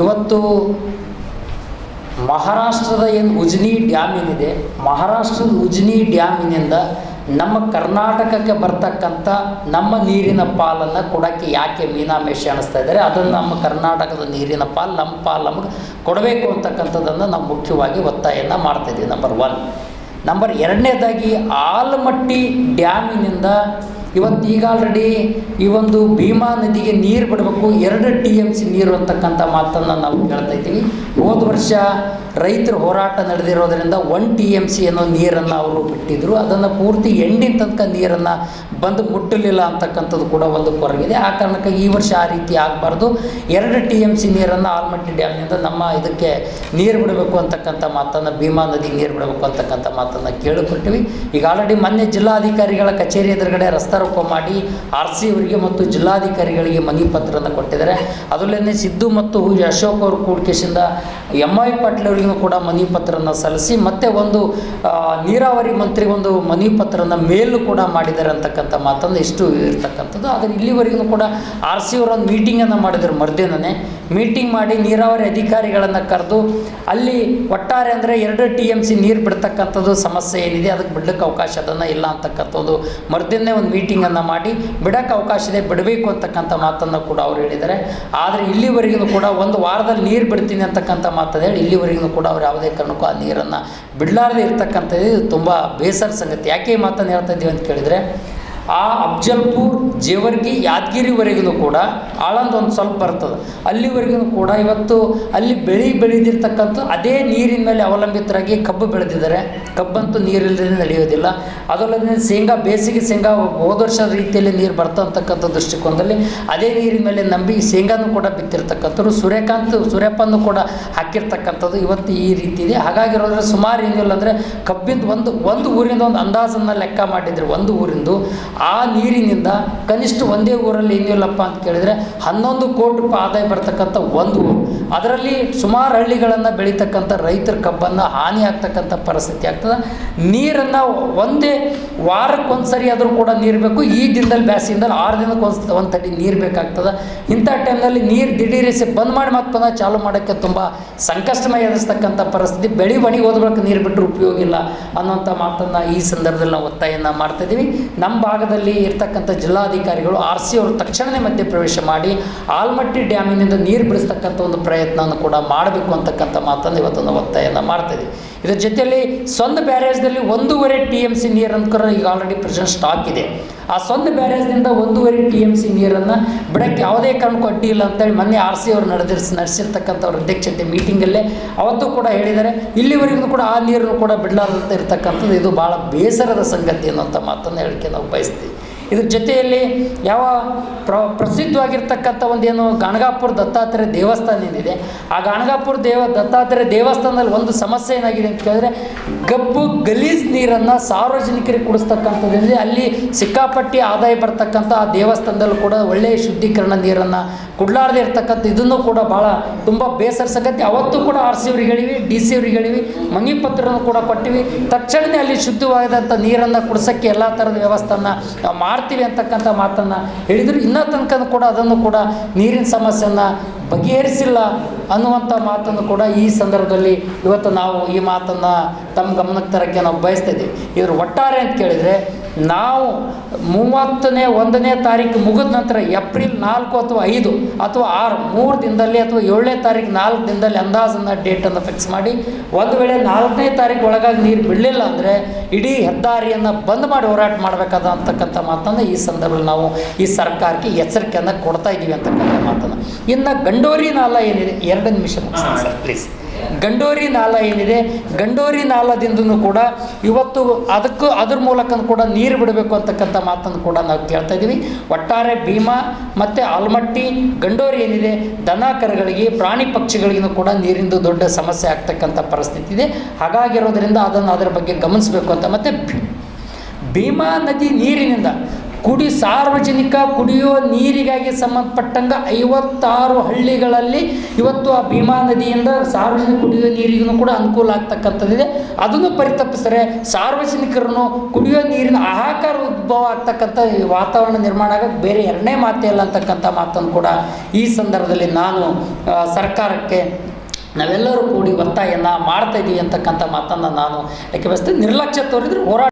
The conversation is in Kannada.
ಇವತ್ತು ಮಹಾರಾಷ್ಟ್ರದ ಏನು ಉಜ್ನಿ ಡ್ಯಾಮ್ ಏನಿದೆ, ಮಹಾರಾಷ್ಟ್ರದ ಉಜ್ನಿ ಡ್ಯಾಮಿನಿಂದ ನಮ್ಮ ಕರ್ನಾಟಕಕ್ಕೆ ಬರ್ತಕ್ಕಂಥ ನಮ್ಮ ನೀರಿನ ಪಾಲನ್ನು ಕೊಡೋಕ್ಕೆ ಯಾಕೆ ಮೀನಾಮೇಷ ಅನಿಸ್ತಾ ಇದ್ದಾರೆ, ಅದನ್ನು ನಮ್ಮ ಕರ್ನಾಟಕದ ನೀರಿನ ಪಾಲು, ನಮ್ಮ ಪಾಲು ನಮಗೆ ಕೊಡಬೇಕು ಅಂತಕ್ಕಂಥದ್ದನ್ನು ನಾವು ಮುಖ್ಯವಾಗಿ ಒತ್ತಾಯವನ್ನು ಮಾಡ್ತಾಯಿದ್ದೀವಿ ನಂಬರ್ ಒನ್ ನಂಬರ್ ಎರಡನೇದಾಗಿ ಆಲಮಟ್ಟಿ ಡ್ಯಾಮಿನಿಂದ ಇವತ್ತು ಈಗ ಆಲ್ರೆಡಿ ಈ ಒಂದು ಭೀಮಾ ನದಿಗೆ ನೀರು ಬಿಡಬೇಕು, ಎರಡು ಟಿ ಎಂ ಸಿ ನೀರು ಅಂತಕ್ಕಂಥ ಮಾತನ್ನು ನಾವು ಕೇಳ್ತಾ ಇದ್ದೀವಿ. ಹೋದ ವರ್ಷ ರೈತರ ಹೋರಾಟ ನಡೆದಿರೋದ್ರಿಂದ ಒನ್ ಟಿ ಎಂ ಸಿ ಅನ್ನೋ ನೀರನ್ನು ಅವರು ಬಿಟ್ಟಿದ್ರು. ಅದನ್ನು ಪೂರ್ತಿ ಎಂಡಿನ ತನಕ ನೀರನ್ನು ಬಂದು ಮುಟ್ಟಲಿಲ್ಲ ಅಂತಕ್ಕಂಥದ್ದು ಕೂಡ ಒಂದು ಕೊರಗಿದೆ. ಆ ಕಾರಣಕ್ಕೆ ಈ ವರ್ಷ ಆ ರೀತಿ ಆಗಬಾರ್ದು. ಎರಡು ಟಿ ಎಂ ಸಿ ನೀರನ್ನು ಆಲ್ಮಟ್ಟಿ ಡ್ಯಾಮ್ನಿಂದ ನಮ್ಮ ಇದಕ್ಕೆ ನೀರು ಬಿಡಬೇಕು ಅಂತಕ್ಕಂಥ ಮಾತನ್ನು, ಭೀಮಾ ನದಿಗೆ ನೀರು ಬಿಡಬೇಕು ಅಂತಕ್ಕಂಥ ಮಾತನ್ನು ಕೇಳಿಕೊಟ್ಟಿವಿ. ಈಗ ಆಲ್ರೆಡಿ ಮೊನ್ನೆ ಜಿಲ್ಲಾಧಿಕಾರಿಗಳ ಕಚೇರಿ ಎದುರುಗಡೆ ರಸ್ತಾರೋಪ ಮಾಡಿ ಆರ್ ಸಿ ಅವರಿಗೆ ಮತ್ತು ಜಿಲ್ಲಾಧಿಕಾರಿಗಳಿಗೆ ಮನವಿ ಪತ್ರವನ್ನು ಕೊಟ್ಟಿದ್ದಾರೆ. ಅದರಲ್ಲೇ ಸಿದ್ದು ಮತ್ತು ಅಶೋಕ್ ಅವರು ಕೂಡಿಕೆಸಿಂದ ಎಂ ಐ ಪಾಟೀಲ್ ಅವರಿಗೂ ಕೂಡ ಮನವಿ ಪತ್ರವನ್ನು ಸಲ್ಲಿಸಿ, ಮತ್ತೆ ಒಂದು ನೀರಾವರಿ ಮಂತ್ರಿ ಒಂದು ಮನವಿ ಪತ್ರವನ್ನು ಮೇಲೂ ಕೂಡ ಮಾಡಿದ್ದಾರೆ ಅಂತಕ್ಕಂಥ ಮಾತನ್ನು ಇಷ್ಟು ಇರ್ತಕ್ಕಂಥದ್ದು. ಆದರೆ ಇಲ್ಲಿವರೆಗೂ ಕೂಡ ಆರ್ ಸಿ ಅವರು ಒಂದು ಮೀಟಿಂಗನ್ನು ಮಾಡಿದ್ರು ಮರುದಿನನೇ. ಮೀಟಿಂಗ್ ಮಾಡಿ ನೀರಾವರಿ ಅಧಿಕಾರಿಗಳನ್ನು ಕರೆದು, ಅಲ್ಲಿ ಒಟ್ಟಾರೆ ಅಂದರೆ ಎರಡು ಟಿ ಎಂ ಸಿ ನೀರು ಬಿಡ್ತಕ್ಕಂಥದ್ದು ಸಮಸ್ಯೆ ಏನಿದೆ, ಅದಕ್ಕೆ ಬಿಡ್ಲಿಕ್ಕೆ ಅವಕಾಶ ಅದನ್ನು ಇಲ್ಲ ಅಂತಕ್ಕಂಥದ್ದು ಮರುದಿನೇ ಒಂದು ಮೀಟಿಂಗನ್ನು ಮಾಡಿ ಬಿಡೋಕ್ಕೆ ಅವಕಾಶ ಇದೆ, ಬಿಡಬೇಕು ಅಂತಕ್ಕಂಥ ಮಾತನ್ನು ಕೂಡ ಅವ್ರು ಹೇಳಿದ್ದಾರೆ. ಆದರೆ ಇಲ್ಲಿವರೆಗೂ ಕೂಡ ಒಂದು ವಾರದಲ್ಲಿ ನೀರು ಬಿಡ್ತೀನಿ ಅಂತಕ್ಕಂಥ ಮಾತನ್ನು ಹೇಳಿ ಇಲ್ಲಿವರೆಗೂ ಕೂಡ ಅವ್ರು ಯಾವುದೇ ಕಾರಣಕ್ಕೂ ಆ ನೀರನ್ನು ಬಿಡಲಾರದೆ ಇರ್ತಕ್ಕಂಥದ್ದು ತುಂಬ ಬೇಸರ ಸಂಗತಿ. ಯಾಕೆ ಮಾತನ್ನು ಹೇಳ್ತಾ ಇದ್ದೀವಿ ಅಂತ ಕೇಳಿದರೆ ಆ ಅಫ್ಜಲ್ಪುರ್ ಜೇವರ್ಗಿ ಯಾದಗಿರಿವರೆಗೂ ಕೂಡ ಆಳಂದ ಒಂದು ಸ್ವಲ್ಪ ಬರ್ತದೆ. ಅಲ್ಲಿವರೆಗೂ ಕೂಡ ಇವತ್ತು ಅಲ್ಲಿ ಬೆಳೆ ಬೆಳೆದಿರ್ತಕ್ಕಂಥ ಅದೇ ನೀರಿನ ಮೇಲೆ ಅವಲಂಬಿತರಾಗಿ ಕಬ್ಬು ಬೆಳೆದಿದ್ದಾರೆ. ಕಬ್ಬಂತೂ ನೀರಿಲ್ಲದೆ ನಡೆಯೋದಿಲ್ಲ. ಅದಲ್ಲದೆ ಶೇಂಗಾ ಬೇಸಿಗೆ ಶೇಂಗಾ ಹೋದ ವರ್ಷದ ರೀತಿಯಲ್ಲಿ ನೀರು ಬರ್ತಕ್ಕಂಥ ದೃಷ್ಟಿಕೋನದಲ್ಲಿ ಅದೇ ನೀರಿನ ಮೇಲೆ ನಂಬಿ ಶೇಂಗಾನು ಕೂಡ ಬಿತ್ತಿರ್ತಕ್ಕಂಥವ್ರು. ಸೂರ್ಯಕಾಂತ್ ಸೂರ್ಯಪ್ಪನ್ನು ಕೂಡ ಹಾಕಿರ್ತಕ್ಕಂಥದ್ದು ಇವತ್ತು ಈ ರೀತಿ ಇದೆ ಹಾಗಾಗಿರೋದ್ರೆ ಸುಮಾರು ಏನಿಲ್ಲ ಅಂದರೆ ಕಬ್ಬಿಂದ ಒಂದು ಒಂದು ಊರಿಂದ ಒಂದು ಅಂದಾಜನ್ನು ಲೆಕ್ಕ ಮಾಡಿದರೆ. ಒಂದು ಊರಿಂದು. ಆ ನೀರಿನಿಂದ ಕನಿಷ್ಠ ಒಂದೇ ಊರಲ್ಲಿ ಏನಿಲ್ಲಪ್ಪ ಅಂತ ಕೇಳಿದರೆ ಹನ್ನೊಂದು ಕೋಟಿ ರೂಪಾಯಿ ಆದಾಯ ಬರ್ತಕ್ಕಂಥ ಒಂದು ಅದರಲ್ಲಿ ಸುಮಾರು ಹಳ್ಳಿಗಳನ್ನು ಬೆಳೀತಕ್ಕಂಥ ರೈತರ ಕಬ್ಬನ್ನು ಹಾನಿ ಆಗ್ತಕ್ಕಂಥ ಪರಿಸ್ಥಿತಿ ಆಗ್ತದೆ. ನೀರನ್ನು ಒಂದೇ ವಾರಕ್ಕೊಂದು ಸರಿ ಆದರೂ ಕೂಡ ನೀರು ಬೇಕು. ಈ ದಿನದಲ್ಲಿ ಬ್ಯಾಸಿಂದಲ್ಲಿ ಆರು ದಿನಕ್ಕೆ ಒಂದು ಒಂದು ತಡಿ ನೀರು ಬೇಕಾಗ್ತದೆ. ಇಂಥ ಟೈಮ್ನಲ್ಲಿ ನೀರು ದಿಢೀರಿಸಿ ಬಂದ್ ಮಾಡಿ ಮತ್ತೆ ಪುನಃ ಚಾಲು ಮಾಡೋಕ್ಕೆ ತುಂಬ ಸಂಕಷ್ಟಮಯ ಎದುರಿಸ್ತಕ್ಕಂಥ ಪರಿಸ್ಥಿತಿ. ಬೆಳಿ ಒಣಗಿ ಹೋದ ನೀರು ಬಿಟ್ಟರೆ ಉಪಯೋಗ ಇಲ್ಲ ಅನ್ನೋಂಥ ಮಾತನ್ನು ಈ ಸಂದರ್ಭದಲ್ಲಿ ನಾವು ಒತ್ತಾಯನ ಮಾಡ್ತಾಯಿದ್ದೀವಿ ನಮ್ಮ ಭಾಗದಲ್ಲಿ ಇರ್ತಕ್ಕಂಥ ಜಿಲ್ಲಾಧಿಕಾರಿಗಳು ಆರ್ ಸಿ ಅವರು ತಕ್ಷಣವೇ ಮಧ್ಯಪ್ರವೇಶ ಮಾಡಿ ಆಲ್ಮಟ್ಟಿ ಡ್ಯಾಮಿನಿಂದ ನೀರು ಬಿಡಿಸ್ತಕ್ಕಂಥ ಒಂದು ಪ್ರಯತ್ನವನ್ನು ಕೂಡ ಮಾಡಬೇಕು ಅಂತಕ್ಕಂಥ ಮಾತನ್ನು ಇವತ್ತು ಒತ್ತಾಯನ ಮಾಡ್ತಾಯಿದೆ ಇದರ ಜೊತೆಯಲ್ಲಿ ಸ್ವಂತ ಬ್ಯಾರೇಜ್ದಲ್ಲಿ ಒಂದೂವರೆ ಟಿ ಎಂ ಸಿ ನೀರು ಅನ್ಕರ ಈಗ ಆಲ್ರೆಡಿ ಪ್ರೆಸೆಂಟ್ ಸ್ಟಾಕ್ ಇದೆ. ಆ ಸ್ವಂತ ಬ್ಯಾರೇಜ್ನಿಂದ ಒಂದೂವರೆ ಟಿ ಎಂ ಸಿ ನೀರನ್ನು ಬಿಡೋಕ್ಕೆ ಯಾವುದೇ ಕಾರಣಕ್ಕೂ ಇಲ್ಲ ಅಂತೇಳಿ ಮೊನ್ನೆ ಆರ್ ಸಿ ಅವರು ನಡೆದಿರ್ಸ್, ನಡೆಸಿರ್ತಕ್ಕಂಥವ್ರ ಅಧ್ಯಕ್ಷತೆ ಮೀಟಿಂಗಲ್ಲೇ ಅವತ್ತು ಕೂಡ ಹೇಳಿದ್ದಾರೆ. ಇಲ್ಲಿವರೆಗೂ ಕೂಡ ಆ ನೀರನ್ನು ಕೂಡ ಬಿಡಲಾರ್ದಂತ ಇರ್ತಕ್ಕಂಥದ್ದು ಇದು ಭಾಳ ಬೇಸರದ ಸಂಗತಿ ಅನ್ನೋಂಥ ಮಾತನ್ನು ಹೇಳಿಕೆ ನಾವು ಬಯಸ್ತೀವಿ. ಇದ್ರ ಜೊತೆಯಲ್ಲಿ ಯಾವ ಪ್ರ, ಪ್ರಸಿದ್ಧವಾಗಿರ್ತಕ್ಕಂಥ ಒಂದೇನು ಗಾಣಗಾಪುರ ದತ್ತಾತ್ರೇಯ ದೇವಸ್ಥಾನ ಏನಿದೆ, ಆ ಗಾಣಗಾಪುರ ದೇವ, ದತ್ತಾತ್ರೇಯ ದೇವಸ್ಥಾನದಲ್ಲಿ ಒಂದು ಸಮಸ್ಯೆ ಏನಾಗಿದೆ ಅಂತ ಕೇಳಿದ್ರೆ ಗಬ್ಬು ಗಲೀಜ್ ನೀರನ್ನು ಸಾರ್ವಜನಿಕರಿಗೆ ಕುಡಿಸ್ತಕ್ಕಂಥದ್ದಿದೆ ಅಲ್ಲಿ ಸಿಕ್ಕಾಪಟ್ಟಿ ಆದಾಯ ಬರ್ತಕ್ಕಂಥ ಆ ದೇವಸ್ಥಾನದಲ್ಲೂ ಕೂಡ ಒಳ್ಳೆಯ ಶುದ್ಧೀಕರಣ ನೀರನ್ನು ಕುಡ್ಲಾರ್ದೆ ಇರ್ತಕ್ಕಂಥ ಇದನ್ನು ಕೂಡ ಭಾಳ ತುಂಬ ಬೇಸರ ಸಂಗತಿ ಅವತ್ತು ಕೂಡ ಆರ್ ಸಿ ಅವ್ರಿಗೆ ಹೇಳಿವಿ, ಡಿ ಸಿ ಅವ್ರಿಗೆ ಹೇಳಿವಿ, ಮಂಗಿ ಪತ್ರವನ್ನು ಕೂಡ ಕೊಟ್ಟಿವಿ. ತಕ್ಷಣವೇ ಅಲ್ಲಿ ಶುದ್ಧವಾದಂಥ ನೀರನ್ನು ಕುಡಿಸೋಕ್ಕೆ ಎಲ್ಲ ಥರದ ವ್ಯವಸ್ಥೆಯನ್ನು ನಾವು ಮಾಡ್ತೀವಿ ಅಂತಕ್ಕಂಥ ಮಾತನ್ನು ಹೇಳಿದರು. ಇನ್ನೂ ತನಕ ಕೂಡ ಅದನ್ನು ಕೂಡ ನೀರಿನ ಸಮಸ್ಯೆಯನ್ನು ಬಗೆಹರಿಸಿಲ್ಲ ಅನ್ನುವಂಥ ಮಾತನ್ನು ಕೂಡ ಈ ಸಂದರ್ಭದಲ್ಲಿ ಇವತ್ತು ನಾವು ಈ ಮಾತನ್ನು ತಮ್ಮ ಗಮನಕ್ಕೆ ತರೋಕ್ಕೆ ನಾವು ಬಯಸ್ತಾ ಇದ್ದೀವಿ. ಇದ್ರ ಒಟ್ಟಾರೆ ಅಂತ ಕೇಳಿದರೆ, ನಾವು ಮೂವತ್ತನೇ, ಒಂದನೇ ತಾರೀಕು ಮುಗಿದ ನಂತರ ಏಪ್ರಿಲ್ ನಾಲ್ಕು ಅಥವಾ ಐದು ಅಥವಾ ಆರು, ಮೂರು ದಿನದಲ್ಲಿ ಅಥವಾ ಏಳನೇ ತಾರೀಕು ನಾಲ್ಕು ದಿನದಲ್ಲಿ ಅಂದಾಜನ್ನು ಡೇಟನ್ನು ಫಿಕ್ಸ್ ಮಾಡಿ, ಒಂದು ವೇಳೆ ನಾಲ್ಕನೇ ತಾರೀಕು ಒಳಗಾಗಿ ನೀರು ಬಿಡಲಿಲ್ಲ ಅಂದರೆ ಇಡೀ ಹೆದ್ದಾರಿಯನ್ನು ಬಂದ್ ಮಾಡಿ ಹೋರಾಟ ಮಾಡಬೇಕಾದ ಅಂತಕ್ಕಂಥ ಮಾತನ್ನು ಈ ಸಂದರ್ಭದಲ್ಲಿ ನಾವು ಈ ಸರ್ಕಾರಕ್ಕೆ ಎಚ್ಚರಿಕೆಯನ್ನು ಕೊಡ್ತಾ ಇದ್ದೀವಿ ಅಂತಕ್ಕಂಥ ಮಾತನ್ನು. ಇನ್ನು ಗಂಡೋರಿ ನಾಲ ಏನಿದೆ? ಎರಡು ನಿಮಿಷ ಸರ್ ಪ್ಲೀಸ್ ಗಂಡೋರಿ ನಾಲ ಏನಿದೆ? ಗಂಡೋರಿ ನಾಲದಿಂದನೂ ಕೂಡ ಇವತ್ತು ಅದಕ್ಕೂ ಅದ್ರ ಮೂಲಕ ಕೂಡ ನೀರು ಬಿಡಬೇಕು ಅಂತಕ್ಕಂಥ ಮಾತನ್ನು ಕೂಡ ನಾವು ಕೇಳ್ತಾ ಇದ್ದೀವಿ. ಒಟ್ಟಾರೆ ಭೀಮಾ ಮತ್ತು ಆಲ್ಮಟ್ಟಿ ಗಂಡೋರಿ ಏನಿದೆ? ದನ ಕರುಗಳಿಗೆ ಪ್ರಾಣಿ ಪಕ್ಷಿಗಳಿಗೂ ಕೂಡ ನೀರಿಂದು ದೊಡ್ಡ ಸಮಸ್ಯೆ ಆಗ್ತಕ್ಕಂಥ ಪರಿಸ್ಥಿತಿ ಇದೆ. ಹಾಗಾಗಿರೋದ್ರಿಂದ ಅದನ್ನು ಅದರ ಬಗ್ಗೆ ಗಮನಿಸಬೇಕು ಅಂತ ಮತ್ತು ಭೀಮಾ ನದಿ ನೀರಿನಿಂದ ಕುಡಿ ಸಾರ್ವಜನಿಕ ಕುಡಿಯುವ ನೀರಿಗಾಗಿ ಸಂಬಂಧಪಟ್ಟಂಗೆ ಐವತ್ತಾರು ಹಳ್ಳಿಗಳಲ್ಲಿ ಇವತ್ತು ಆ ಭೀಮಾ ನದಿಯಿಂದ ಸಾರ್ವಜನಿಕ ಕುಡಿಯುವ ನೀರಿಗೂ ಕೂಡ ಅನುಕೂಲ ಆಗ್ತಕ್ಕಂಥದ್ದಿದೆ. ಅದನ್ನು ಪರಿತಪ್ಪಿಸಿದ್ರೆ ಸಾರ್ವಜನಿಕರನ್ನು ಕುಡಿಯುವ ನೀರಿನ ಆಹಾಕಾರ ಉದ್ಭವ ಆಗ್ತಕ್ಕಂಥ ವಾತಾವರಣ ನಿರ್ಮಾಣ ಬೇರೆ ಎರಡನೇ ಮಾತೇ ಇಲ್ಲ ಅಂತಕ್ಕಂಥ ಮಾತನ್ನು ಕೂಡ ಈ ಸಂದರ್ಭದಲ್ಲಿ ನಾನು ಸರ್ಕಾರಕ್ಕೆ ನಾವೆಲ್ಲರೂ ಕೂಡಿ ಒತ್ತಾಯವನ್ನು ಮಾಡ್ತಾ ಇದ್ದೀವಿ ಅಂತಕ್ಕಂಥ ಮಾತನ್ನು ನಾನು ಯಾಕೆ ಬಯಸ್ತೇನೆ ನಿರ್ಲಕ್ಷ್ಯ ತೋರಿದ್ರೆ ಹೋರಾಟ